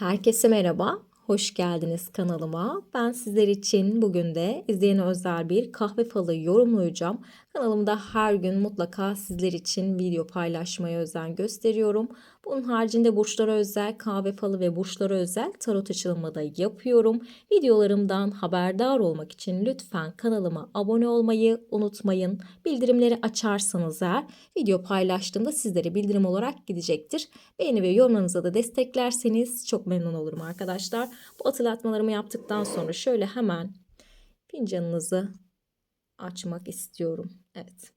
Herkese merhaba, hoş geldiniz kanalıma. Ben sizler için bugün de izleyene özel bir kahve falı yorumlayacağım. Kanalımda her gün mutlaka sizler için video paylaşmaya özen gösteriyorum. Bunun haricinde burçlara özel kahve falı ve burçlara özel tarot açılımı da yapıyorum. Videolarımdan haberdar olmak için lütfen kanalıma abone olmayı unutmayın. Bildirimleri açarsanız eğer video paylaştığımda sizlere bildirim olarak gidecektir. Beğeni ve yorumlarınıza da desteklerseniz çok memnun olurum arkadaşlar. Bu hatırlatmalarımı yaptıktan sonra şöyle hemen fincanınızı açmak istiyorum. Evet.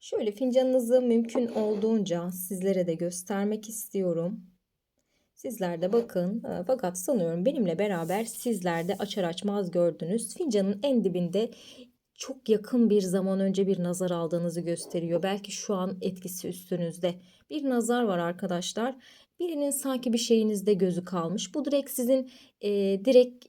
Şöyle fincanınızı mümkün olduğunca sizlere de göstermek istiyorum. Sizler de bakın. E, fakat sanıyorum benimle beraber sizler de açar açmaz gördünüz. Fincanın en dibinde çok yakın bir zaman önce bir nazar aldığınızı gösteriyor. Belki şu an etkisi üstünüzde. Bir nazar var arkadaşlar. Birinin sanki bir şeyinizde gözü kalmış. Bu direkt sizin e, direkt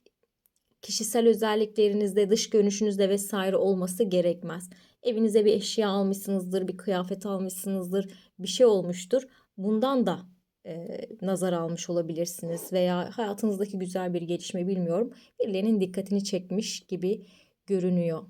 kişisel özelliklerinizde, dış görünüşünüzde vesaire olması gerekmez. Evinize bir eşya almışsınızdır, bir kıyafet almışsınızdır, bir şey olmuştur. Bundan da e, nazar almış olabilirsiniz veya hayatınızdaki güzel bir gelişme bilmiyorum. Birilerinin dikkatini çekmiş gibi görünüyor.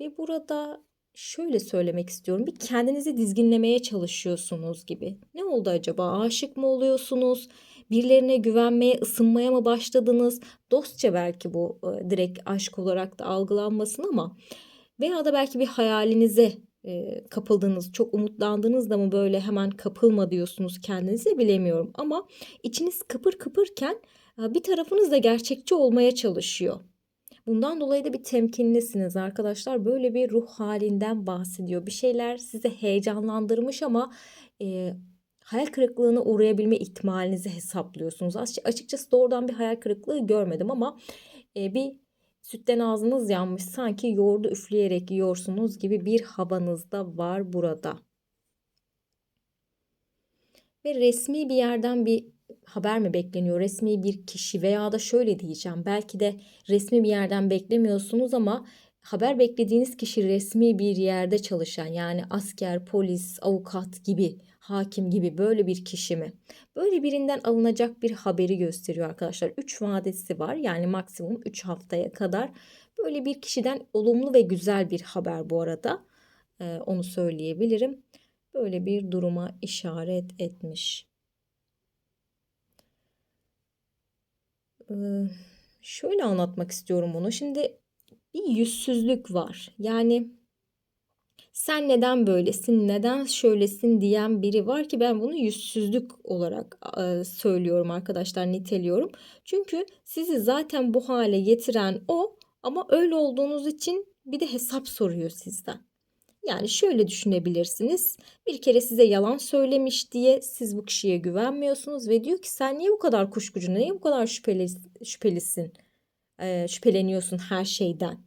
Ve burada şöyle söylemek istiyorum. Bir kendinizi dizginlemeye çalışıyorsunuz gibi. Ne oldu acaba? Aşık mı oluyorsunuz? Birilerine güvenmeye, ısınmaya mı başladınız? Dostça belki bu e, direkt aşk olarak da algılanmasın ama veya da belki bir hayalinize e, kapıldığınız, çok umutlandığınızda mı böyle hemen kapılma diyorsunuz kendinize bilemiyorum. Ama içiniz kıpır kıpırken e, bir tarafınız da gerçekçi olmaya çalışıyor. Bundan dolayı da bir temkinlisiniz arkadaşlar. Böyle bir ruh halinden bahsediyor. Bir şeyler sizi heyecanlandırmış ama e, hayal kırıklığına uğrayabilme ihtimalinizi hesaplıyorsunuz. Açıkçası doğrudan bir hayal kırıklığı görmedim ama e, bir sütten ağzınız yanmış sanki yoğurdu üfleyerek yiyorsunuz gibi bir havanız da var burada. Ve resmi bir yerden bir haber mi bekleniyor? Resmi bir kişi veya da şöyle diyeceğim. Belki de resmi bir yerden beklemiyorsunuz ama haber beklediğiniz kişi resmi bir yerde çalışan yani asker, polis, avukat gibi, hakim gibi böyle bir kişi mi? Böyle birinden alınacak bir haberi gösteriyor arkadaşlar. 3 vadesi var yani maksimum 3 haftaya kadar. Böyle bir kişiden olumlu ve güzel bir haber bu arada. Ee, onu söyleyebilirim. Böyle bir duruma işaret etmiş. Şöyle anlatmak istiyorum bunu. Şimdi bir yüzsüzlük var. Yani sen neden böylesin, neden şöylesin diyen biri var ki ben bunu yüzsüzlük olarak söylüyorum arkadaşlar, niteliyorum. Çünkü sizi zaten bu hale getiren o ama öyle olduğunuz için bir de hesap soruyor sizden. Yani şöyle düşünebilirsiniz. Bir kere size yalan söylemiş diye siz bu kişiye güvenmiyorsunuz ve diyor ki sen niye bu kadar kuşkucu, niye bu kadar şüpheli, şüphelisin, e, şüpheleniyorsun her şeyden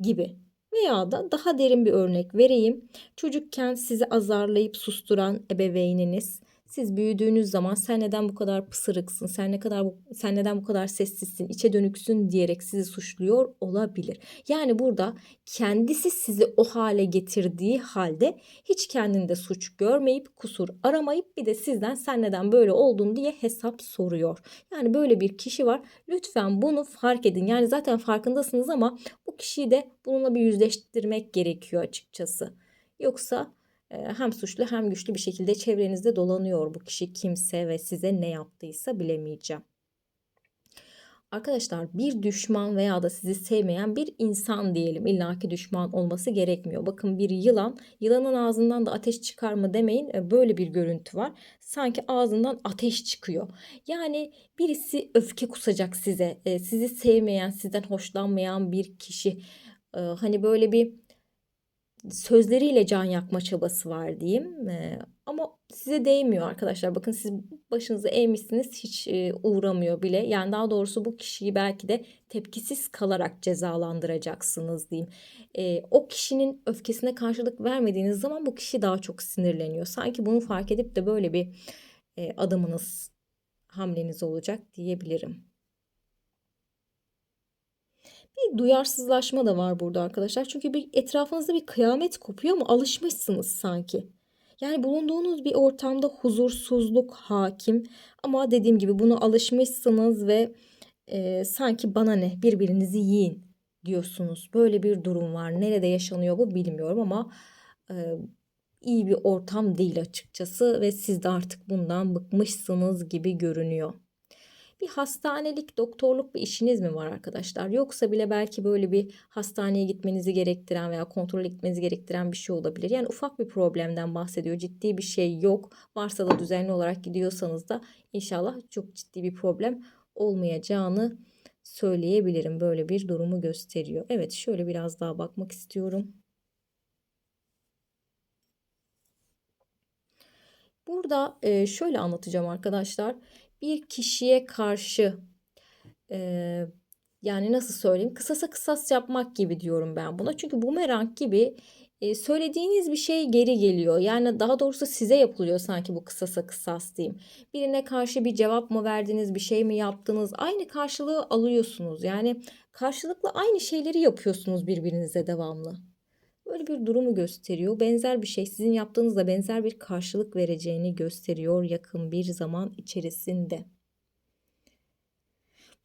gibi. Veya da daha derin bir örnek vereyim. Çocukken sizi azarlayıp susturan ebeveyniniz siz büyüdüğünüz zaman sen neden bu kadar pısırıksın, sen ne kadar sen neden bu kadar sessizsin, içe dönüksün diyerek sizi suçluyor olabilir. Yani burada kendisi sizi o hale getirdiği halde hiç kendinde suç görmeyip kusur aramayıp bir de sizden sen neden böyle oldun diye hesap soruyor. Yani böyle bir kişi var. Lütfen bunu fark edin. Yani zaten farkındasınız ama bu kişiyi de bununla bir yüzleştirmek gerekiyor açıkçası. Yoksa hem suçlu hem güçlü bir şekilde çevrenizde dolanıyor bu kişi kimse ve size ne yaptıysa bilemeyeceğim. Arkadaşlar bir düşman veya da sizi sevmeyen bir insan diyelim. illaki düşman olması gerekmiyor. Bakın bir yılan, yılanın ağzından da ateş çıkar mı demeyin. Böyle bir görüntü var. Sanki ağzından ateş çıkıyor. Yani birisi öfke kusacak size. Sizi sevmeyen, sizden hoşlanmayan bir kişi. Hani böyle bir sözleriyle can yakma çabası var diyeyim. Ee, ama size değmiyor arkadaşlar. Bakın siz başınızı eğmişsiniz hiç e, uğramıyor bile. Yani daha doğrusu bu kişiyi belki de tepkisiz kalarak cezalandıracaksınız diyeyim. E, o kişinin öfkesine karşılık vermediğiniz zaman bu kişi daha çok sinirleniyor. Sanki bunu fark edip de böyle bir e, adımınız, hamleniz olacak diyebilirim. Bir duyarsızlaşma da var burada arkadaşlar. Çünkü bir etrafınızda bir kıyamet kopuyor ama alışmışsınız sanki. Yani bulunduğunuz bir ortamda huzursuzluk hakim ama dediğim gibi bunu alışmışsınız ve e, sanki bana ne birbirinizi yiyin diyorsunuz. Böyle bir durum var. Nerede yaşanıyor bu bilmiyorum ama e, iyi bir ortam değil açıkçası ve siz de artık bundan bıkmışsınız gibi görünüyor. Bir hastanelik, doktorluk bir işiniz mi var arkadaşlar? Yoksa bile belki böyle bir hastaneye gitmenizi gerektiren veya kontrol gitmenizi gerektiren bir şey olabilir. Yani ufak bir problemden bahsediyor. Ciddi bir şey yok. Varsa da düzenli olarak gidiyorsanız da inşallah çok ciddi bir problem olmayacağını söyleyebilirim. Böyle bir durumu gösteriyor. Evet şöyle biraz daha bakmak istiyorum. Burada şöyle anlatacağım arkadaşlar. Bir kişiye karşı e, yani nasıl söyleyeyim kısasa kısas yapmak gibi diyorum ben buna. Çünkü bumerang gibi e, söylediğiniz bir şey geri geliyor. Yani daha doğrusu size yapılıyor sanki bu kısasa kısas diyeyim. Birine karşı bir cevap mı verdiniz, bir şey mi yaptınız? Aynı karşılığı alıyorsunuz. Yani karşılıklı aynı şeyleri yapıyorsunuz birbirinize devamlı. Böyle bir durumu gösteriyor. Benzer bir şey sizin yaptığınızda benzer bir karşılık vereceğini gösteriyor yakın bir zaman içerisinde.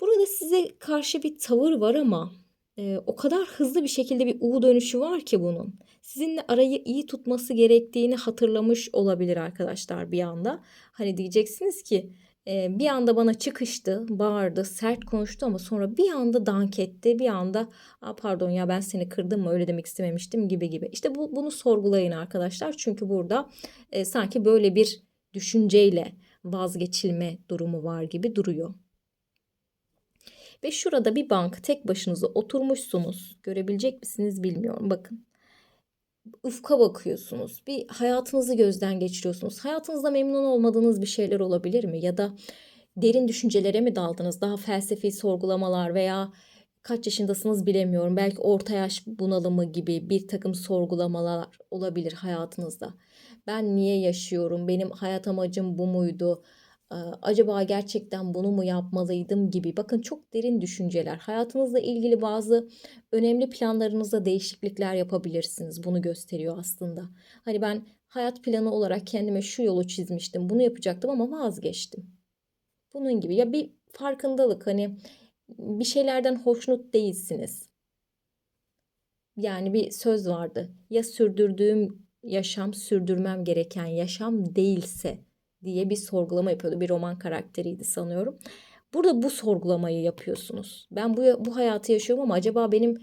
Burada size karşı bir tavır var ama e, o kadar hızlı bir şekilde bir U dönüşü var ki bunun. Sizinle arayı iyi tutması gerektiğini hatırlamış olabilir arkadaşlar bir anda. Hani diyeceksiniz ki bir anda bana çıkıştı, bağırdı, sert konuştu ama sonra bir anda dank etti. Bir anda pardon ya ben seni kırdım mı öyle demek istememiştim gibi gibi. İşte bu, bunu sorgulayın arkadaşlar. Çünkü burada e, sanki böyle bir düşünceyle vazgeçilme durumu var gibi duruyor. Ve şurada bir bank tek başınıza oturmuşsunuz. Görebilecek misiniz bilmiyorum. Bakın ufka bakıyorsunuz. Bir hayatınızı gözden geçiriyorsunuz. Hayatınızda memnun olmadığınız bir şeyler olabilir mi? Ya da derin düşüncelere mi daldınız? Daha felsefi sorgulamalar veya kaç yaşındasınız bilemiyorum. Belki orta yaş bunalımı gibi bir takım sorgulamalar olabilir hayatınızda. Ben niye yaşıyorum? Benim hayat amacım bu muydu? Acaba gerçekten bunu mu yapmalıydım gibi. Bakın çok derin düşünceler. Hayatınızla ilgili bazı önemli planlarınızda değişiklikler yapabilirsiniz. Bunu gösteriyor aslında. Hani ben hayat planı olarak kendime şu yolu çizmiştim. Bunu yapacaktım ama vazgeçtim. Bunun gibi ya bir farkındalık hani bir şeylerden hoşnut değilsiniz. Yani bir söz vardı. Ya sürdürdüğüm yaşam sürdürmem gereken yaşam değilse diye bir sorgulama yapıyordu. Bir roman karakteriydi sanıyorum. Burada bu sorgulamayı yapıyorsunuz. Ben bu, bu hayatı yaşıyorum ama acaba benim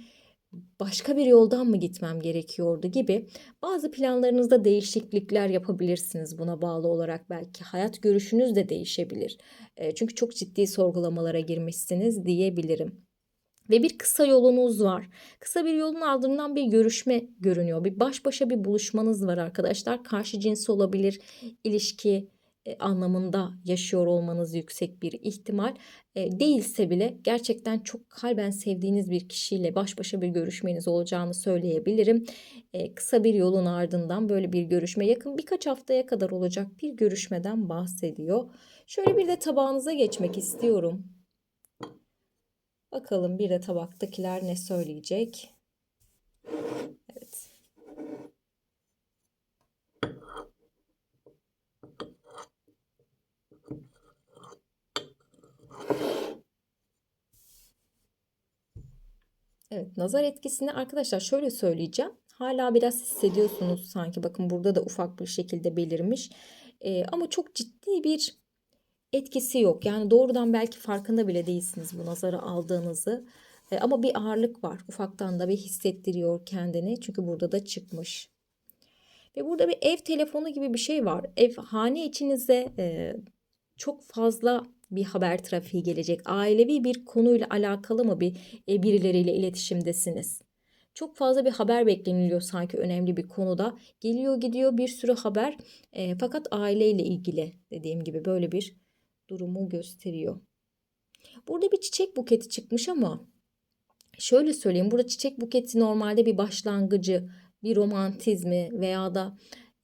başka bir yoldan mı gitmem gerekiyordu gibi bazı planlarınızda değişiklikler yapabilirsiniz buna bağlı olarak belki hayat görüşünüz de değişebilir. E, çünkü çok ciddi sorgulamalara girmişsiniz diyebilirim. Ve bir kısa yolunuz var. Kısa bir yolun ardından bir görüşme görünüyor. Bir baş başa bir buluşmanız var arkadaşlar. Karşı cins olabilir, ilişki, anlamında yaşıyor olmanız yüksek bir ihtimal. E, değilse bile gerçekten çok kalben sevdiğiniz bir kişiyle baş başa bir görüşmeniz olacağını söyleyebilirim. E, kısa bir yolun ardından böyle bir görüşme yakın birkaç haftaya kadar olacak bir görüşmeden bahsediyor. Şöyle bir de tabağınıza geçmek istiyorum. Bakalım bir de tabaktakiler ne söyleyecek. Evet nazar etkisini arkadaşlar şöyle söyleyeceğim. Hala biraz hissediyorsunuz sanki bakın burada da ufak bir şekilde belirmiş. Ee, ama çok ciddi bir etkisi yok. Yani doğrudan belki farkında bile değilsiniz bu nazarı aldığınızı. Ee, ama bir ağırlık var. Ufaktan da bir hissettiriyor kendini. Çünkü burada da çıkmış. Ve burada bir ev telefonu gibi bir şey var. Ev hane içinize e, çok fazla bir haber trafiği gelecek? Ailevi bir konuyla alakalı mı bir e, birileriyle iletişimdesiniz? Çok fazla bir haber bekleniliyor sanki önemli bir konuda. Geliyor gidiyor bir sürü haber e, fakat aileyle ilgili dediğim gibi böyle bir durumu gösteriyor. Burada bir çiçek buketi çıkmış ama şöyle söyleyeyim burada çiçek buketi normalde bir başlangıcı, bir romantizmi veya da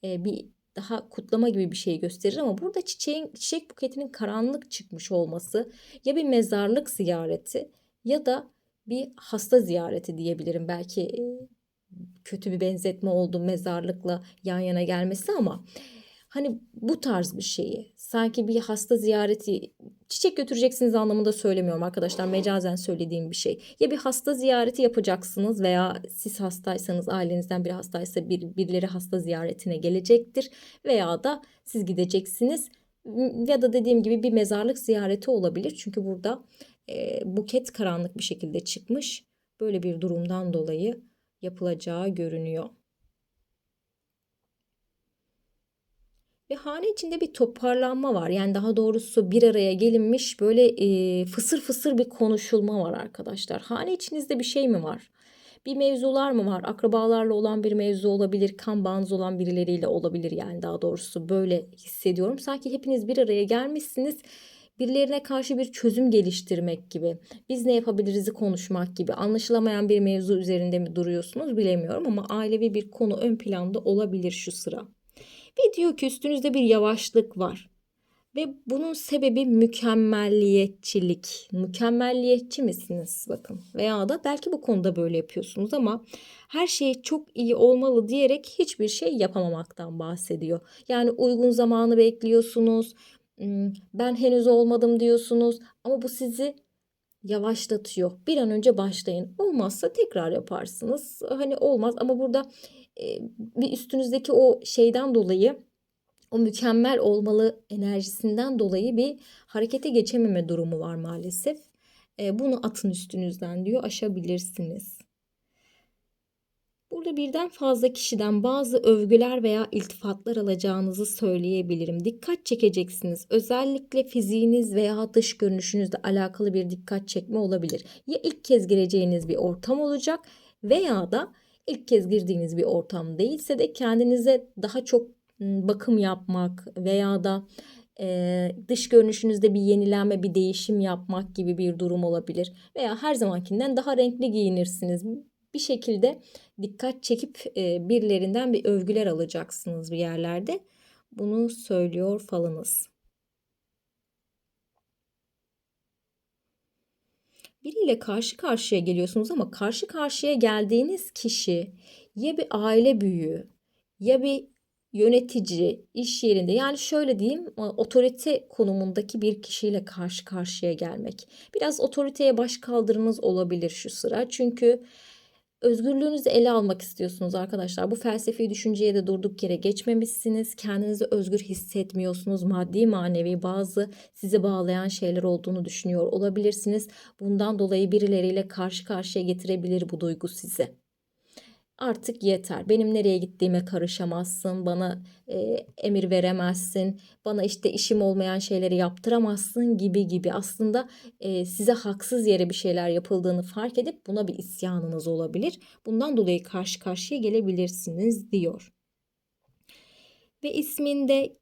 e, bir daha kutlama gibi bir şey gösterir ama burada çiçeğin çiçek buketinin karanlık çıkmış olması ya bir mezarlık ziyareti ya da bir hasta ziyareti diyebilirim. Belki kötü bir benzetme oldu mezarlıkla yan yana gelmesi ama hani bu tarz bir şeyi sanki bir hasta ziyareti çiçek götüreceksiniz anlamında söylemiyorum arkadaşlar mecazen söylediğim bir şey. Ya bir hasta ziyareti yapacaksınız veya siz hastaysanız ailenizden biri hastaysa bir, birileri hasta ziyaretine gelecektir veya da siz gideceksiniz ya da dediğim gibi bir mezarlık ziyareti olabilir. Çünkü burada e, buket karanlık bir şekilde çıkmış. Böyle bir durumdan dolayı yapılacağı görünüyor. Ve hane içinde bir toparlanma var. Yani daha doğrusu bir araya gelinmiş böyle e, fısır fısır bir konuşulma var arkadaşlar. Hane içinizde bir şey mi var? Bir mevzular mı var? Akrabalarla olan bir mevzu olabilir, kan bağınız olan birileriyle olabilir yani daha doğrusu böyle hissediyorum. Sanki hepiniz bir araya gelmişsiniz birilerine karşı bir çözüm geliştirmek gibi, biz ne yapabiliriz'i konuşmak gibi anlaşılamayan bir mevzu üzerinde mi duruyorsunuz bilemiyorum ama ailevi bir konu ön planda olabilir şu sıra. Ve diyor ki üstünüzde bir yavaşlık var. Ve bunun sebebi mükemmelliyetçilik. Mükemmelliyetçi misiniz bakın? Veya da belki bu konuda böyle yapıyorsunuz ama her şey çok iyi olmalı diyerek hiçbir şey yapamamaktan bahsediyor. Yani uygun zamanı bekliyorsunuz. Hmm, ben henüz olmadım diyorsunuz ama bu sizi yavaşlatıyor. Bir an önce başlayın. Olmazsa tekrar yaparsınız. Hani olmaz ama burada bir üstünüzdeki o şeyden dolayı o mükemmel olmalı enerjisinden dolayı bir harekete geçememe durumu var maalesef. Bunu atın üstünüzden diyor aşabilirsiniz. Burada birden fazla kişiden bazı övgüler veya iltifatlar alacağınızı söyleyebilirim. Dikkat çekeceksiniz. Özellikle fiziğiniz veya dış görünüşünüzle alakalı bir dikkat çekme olabilir. Ya ilk kez gireceğiniz bir ortam olacak veya da ilk kez girdiğiniz bir ortam değilse de kendinize daha çok bakım yapmak veya da e, dış görünüşünüzde bir yenilenme, bir değişim yapmak gibi bir durum olabilir. Veya her zamankinden daha renkli giyinirsiniz. Bir şekilde dikkat çekip e, birilerinden bir övgüler alacaksınız bir yerlerde. Bunu söylüyor falınız. Biriyle karşı karşıya geliyorsunuz ama karşı karşıya geldiğiniz kişi ya bir aile büyüğü ya bir yönetici iş yerinde yani şöyle diyeyim otorite konumundaki bir kişiyle karşı karşıya gelmek. Biraz otoriteye baş kaldırınız olabilir şu sıra. Çünkü Özgürlüğünüzü ele almak istiyorsunuz arkadaşlar. Bu felsefi düşünceye de durduk yere geçmemişsiniz. Kendinizi özgür hissetmiyorsunuz. Maddi manevi bazı sizi bağlayan şeyler olduğunu düşünüyor olabilirsiniz. Bundan dolayı birileriyle karşı karşıya getirebilir bu duygu sizi artık yeter. Benim nereye gittiğime karışamazsın. Bana e, emir veremezsin. Bana işte işim olmayan şeyleri yaptıramazsın gibi gibi. Aslında e, size haksız yere bir şeyler yapıldığını fark edip buna bir isyanınız olabilir. Bundan dolayı karşı karşıya gelebilirsiniz diyor. Ve isminde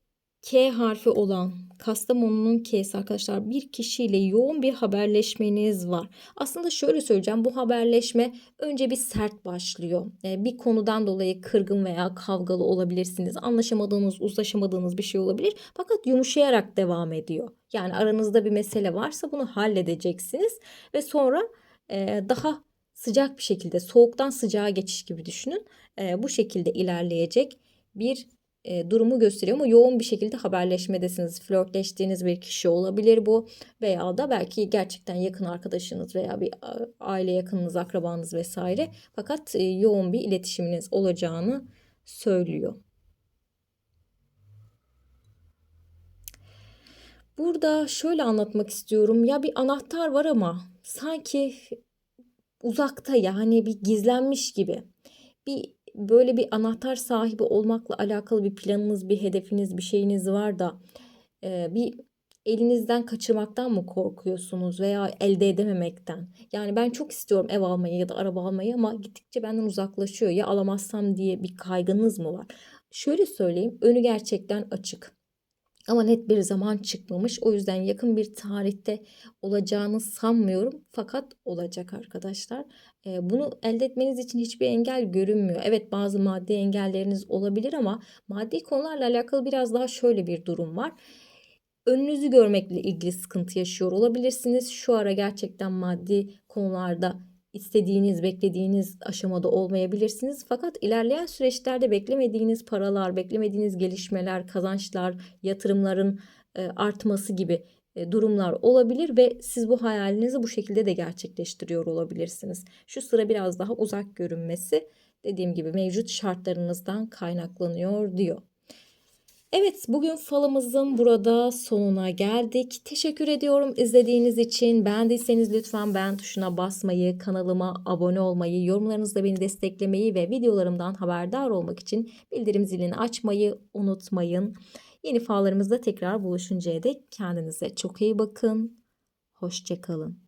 K harfi olan Kastamonu'nun K'si arkadaşlar bir kişiyle yoğun bir haberleşmeniz var. Aslında şöyle söyleyeceğim bu haberleşme önce bir sert başlıyor. Ee, bir konudan dolayı kırgın veya kavgalı olabilirsiniz. Anlaşamadığınız, uzlaşamadığınız bir şey olabilir. Fakat yumuşayarak devam ediyor. Yani aranızda bir mesele varsa bunu halledeceksiniz ve sonra e, daha sıcak bir şekilde soğuktan sıcağa geçiş gibi düşünün. E, bu şekilde ilerleyecek bir e, durumu gösteriyor ama yoğun bir şekilde haberleşmedesiniz. Flörtleştiğiniz bir kişi olabilir bu veya da belki gerçekten yakın arkadaşınız veya bir aile yakınınız, akrabanız vesaire. Fakat e, yoğun bir iletişiminiz olacağını söylüyor. Burada şöyle anlatmak istiyorum. Ya bir anahtar var ama sanki uzakta yani bir gizlenmiş gibi. Bir böyle bir anahtar sahibi olmakla alakalı bir planınız, bir hedefiniz, bir şeyiniz var da e, bir elinizden kaçırmaktan mı korkuyorsunuz veya elde edememekten? Yani ben çok istiyorum ev almayı ya da araba almayı ama gittikçe benden uzaklaşıyor. Ya alamazsam diye bir kaygınız mı var? Şöyle söyleyeyim, önü gerçekten açık. Ama net bir zaman çıkmamış. O yüzden yakın bir tarihte olacağını sanmıyorum. Fakat olacak arkadaşlar. Bunu elde etmeniz için hiçbir engel görünmüyor. Evet bazı maddi engelleriniz olabilir ama maddi konularla alakalı biraz daha şöyle bir durum var. Önünüzü görmekle ilgili sıkıntı yaşıyor olabilirsiniz. Şu ara gerçekten maddi konularda istediğiniz, beklediğiniz aşamada olmayabilirsiniz. Fakat ilerleyen süreçlerde beklemediğiniz paralar, beklemediğiniz gelişmeler, kazançlar, yatırımların e, artması gibi e, durumlar olabilir ve siz bu hayalinizi bu şekilde de gerçekleştiriyor olabilirsiniz. Şu sıra biraz daha uzak görünmesi dediğim gibi mevcut şartlarınızdan kaynaklanıyor diyor. Evet, bugün falımızın burada sonuna geldik. Teşekkür ediyorum izlediğiniz için. Beğendiyseniz lütfen beğen tuşuna basmayı, kanalıma abone olmayı, yorumlarınızla beni desteklemeyi ve videolarımdan haberdar olmak için bildirim zilini açmayı unutmayın. Yeni fallarımızda tekrar buluşuncaya dek kendinize çok iyi bakın. Hoşçakalın.